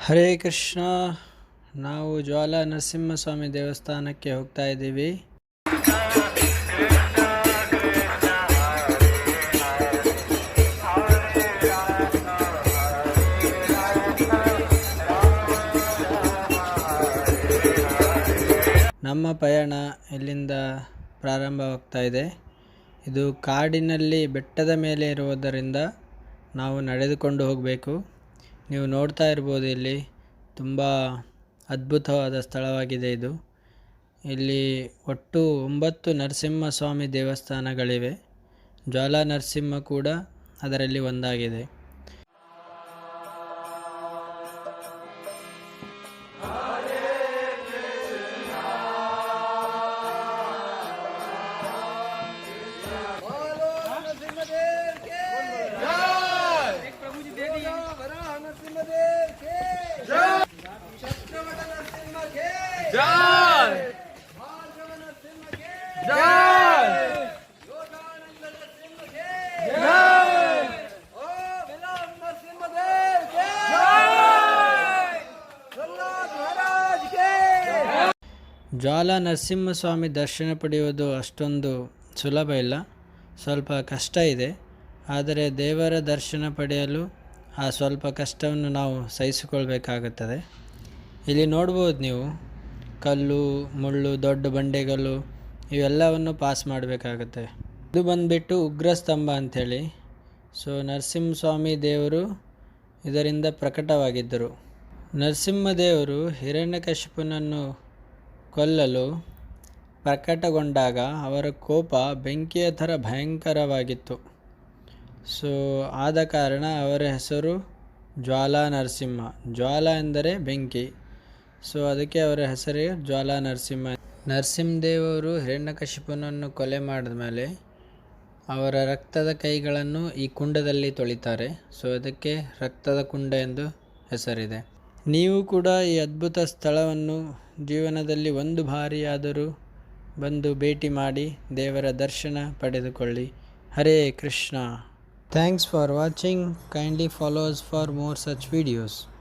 ಹರೇ ಕೃಷ್ಣ, ನಾವು ಜ್ವಾಲಾ ನರಸಿಂಹಸ್ವಾಮಿ ದೇವಸ್ಥಾನಕ್ಕೆ ಹೋಗ್ತಾ ಇದ್ದೀವಿ. ನಮ್ಮ ಪಯಣ ಇಲ್ಲಿಂದ ಪ್ರಾರಂಭವಾಗ್ತಾ ಇದೆ. ಇದು ಕಾಡಿನಲ್ಲಿ ಬೆಟ್ಟದ ಮೇಲೆ ಇರುವುದರಿಂದ ನಾವು ನಡೆದುಕೊಂಡು ಹೋಗಬೇಕು. ನೀವು ನೋಡ್ತಾ ಇರ್ಬೋದು ಇಲ್ಲಿ ತುಂಬ ಅದ್ಭುತವಾದ ಸ್ಥಳವಾಗಿದೆ ಇದು. ಇಲ್ಲಿ ಒಟ್ಟು ಒಂಬತ್ತು ನರಸಿಂಹಸ್ವಾಮಿ ದೇವಸ್ಥಾನಗಳಿವೆ. ಜ್ವಾಲಾ ನರಸಿಂಹ ಕೂಡ ಅದರಲ್ಲಿ ಒಂದಾಗಿದೆ. ಜ್ವಾಲಾ ನರಸಿಂಹಸ್ವಾಮಿ ದರ್ಶನ ಪಡೆಯುವುದು ಅಷ್ಟೊಂದು ಸುಲಭ ಇಲ್ಲ. ಸ್ವಲ್ಪ ಕಷ್ಟ ಇದೆ. ಆದರೆ ದೇವರ ದರ್ಶನ ಪಡೆಯಲು ಆ ಸ್ವಲ್ಪ ಕಷ್ಟವನ್ನು ನಾವು ಸಹಿಸಿಕೊಳ್ಬೇಕಾಗುತ್ತದೆ. ಇಲ್ಲಿ ನೋಡ್ಬೋದು ನೀವು. ಕಲ್ಲು, ಮುಳ್ಳು, ದೊಡ್ಡ ಬಂಡೆಗಳು ಇವೆಲ್ಲವನ್ನು ಪಾಸ್ ಮಾಡಬೇಕಾಗುತ್ತೆ. ಇದು ಬಂದುಬಿಟ್ಟು ಉಗ್ರಸ್ತಂಭ ಅಂಥೇಳಿ. ಸೊ ನರಸಿಂಹಸ್ವಾಮಿ ದೇವರು ಇದರಿಂದ ಪ್ರಕಟವಾಗಿದ್ದರು. ನರಸಿಂಹದೇವರು ಹಿರಣ್ಯಕಶಿಪನನ್ನು ಕೊಲ್ಲಲು ಪ್ರಕಟಗೊಂಡಾಗ ಅವರ ಕೋಪ ಬೆಂಕಿಯ ಥರ ಭಯಂಕರವಾಗಿತ್ತು. ಸೊ ಆದ ಕಾರಣ ಅವರ ಹೆಸರು ಜ್ವಾಲಾ ನರಸಿಂಹ ಜ್ವಾಲಾ ಎಂದರೆ ಬೆಂಕಿ. ಸೊ ಅದಕ್ಕೆ ಅವರ ಹೆಸರೇ ಜ್ವಾಲಾ ನರಸಿಂಹ. ನರಸಿಂಹದೇವರು ಹಿರಣ್ಯಕಶಿಪನನ್ನು ಕೊಲೆ ಮಾಡಿದ ಮೇಲೆ ಅವರ ರಕ್ತದ ಕೈಗಳನ್ನು ಈ ಕುಂಡದಲ್ಲಿ ತೊಳಿತಾರೆ. ಸೊ ಅದಕ್ಕೆ ರಕ್ತದ ಕುಂಡ ಎಂದು ಹೆಸರಿದೆ. ನೀವು ಕೂಡ ಈ ಅದ್ಭುತ ಸ್ಥಳವನ್ನು ಜೀವನದಲ್ಲಿ ಒಂದು ಬಾರಿಯಾದರೂ ಬಂದು ಭೇಟಿ ಮಾಡಿ ದೇವರ ದರ್ಶನ ಪಡೆದುಕೊಳ್ಳಿ. Hare Krishna. Thanks for watching. Kindly follows for more such videos.